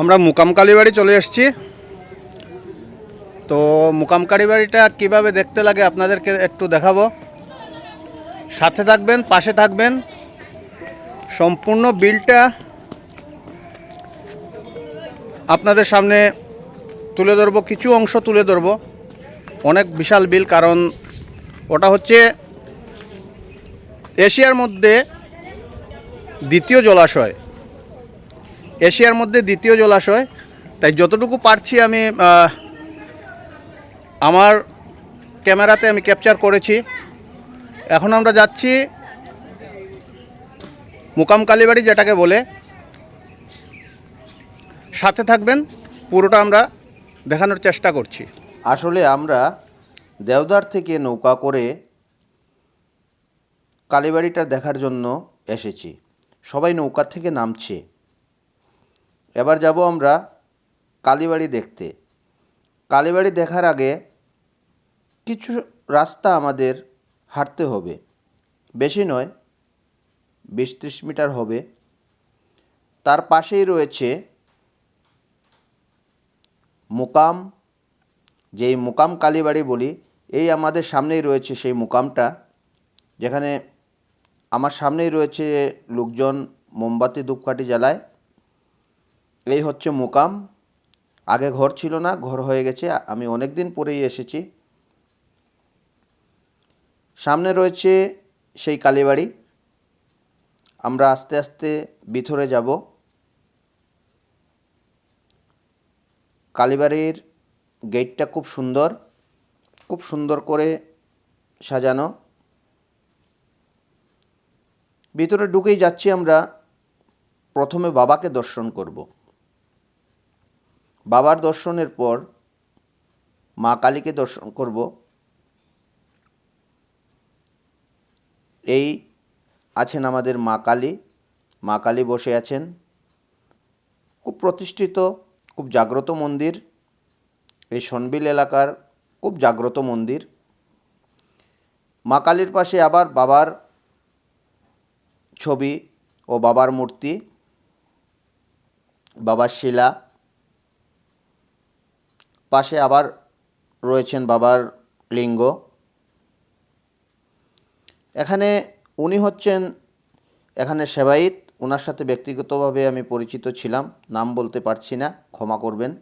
আমরা মুকাম কালীবাড়ি চলে এসেছি। তো মুকাম কালীবাড়িটা কীভাবে দেখতে লাগে আপনাদেরকে একটু দেখাবো। সাথে থাকবেন, পাশে থাকবেন। সম্পূর্ণ বিলটা আপনাদের সামনে তুলে ধরবো, কিছু অংশ তুলে ধরবো। অনেক বিশাল বিল, কারণ ওটা হচ্ছে এশিয়ার মধ্যে দ্বিতীয় জলাশয়। এশিয়ার মধ্যে দ্বিতীয় জলাশয়। তাই যতটুকু পারছি আমি আমার ক্যামেরাতে আমি ক্যাপচার করেছি। এখন আমরা যাচ্ছি মুকাম কালীবাড়ি যেটাকে বলে। সাথে থাকবেন, পুরোটা আমরা দেখানোর চেষ্টা করছি। আসলে আমরা দেওদার থেকে নৌকা করে কালীবাড়িটা দেখার জন্য এসেছি। সবাই নৌকা থেকে নামছে। এবার যাব আমরা কালীবাড়ি দেখতে। কালীবাড়ি দেখার আগে কিছু রাস্তা আমাদের হাঁটতে হবে। বেশি নয়, বিশ ত্রিশ মিটার হবে। তার পাশেই রয়েছে মোকাম। যেই মুকাম কালীবাড়ি বলি, এই আমাদের সামনেই রয়েছে সেই মুকামটা। যেখানে আমার সামনেই রয়েছে লোকজন মোমবাতি ধূপকাঠি জ্বালায়। এই হচ্ছে মুকাম। আগে ঘর ছিল না, ঘর হয়ে গেছে। আমি অনেক দিন পরেই এসেছি। সামনে রয়েছে সেই কালীবাড়ি। আমরা আস্তে আস্তে ভিতরে যাব। কালীবাড়ির গেটটা খুব সুন্দর। খুব সুন্দর করে সাজানো। ভিতরে ঢুকেই যাচ্ছি আমরা। প্রথমে বাবাকে দর্শন করব। বাবার দর্শনের পর মা কালীকে দর্শন করব। এই আছেন আমাদের মা কালী। মা কালী বসে আছেন। খুব প্রতিষ্ঠিত, খুব জাগ্রত মন্দির। এই সনবিল এলাকার খুব জাগ্রত মন্দির। মা কালীর পাশে আবার বাবার ছবি ও বাবার মূর্তি। বাবার শিলা পাশে আবার রয়েছেন বাবার লিঙ্গ। এখানে উনি হচ্ছেন, এখানে সেবাইত ওনার সাথে ব্যক্তিগতভাবে আমি পরিচিত ছিলাম, নাম বলতে পারছি না, ক্ষমা করবেন।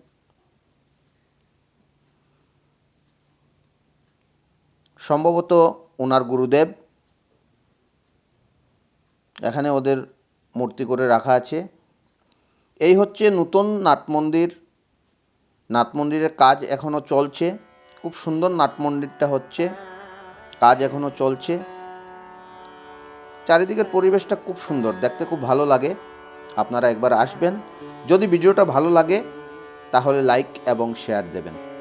সম্ভবত ওনার গুরুদেব। এখানে ওদের মূর্তি করে রাখা আছে। এই হচ্ছে নতুন নাট মন্দির নাট মন্দিরের কাজ এখনও চলছে। খুব সুন্দর নাট মন্দিরটা হচ্ছে। কাজ এখনও চলছে। চারিদিকের পরিবেশটা খুব সুন্দর, দেখতে খুব ভালো লাগে। আপনারা একবার আসবেন। যদি ভিডিওটা ভালো লাগে, তাহলে লাইক এবং শেয়ার দেবেন।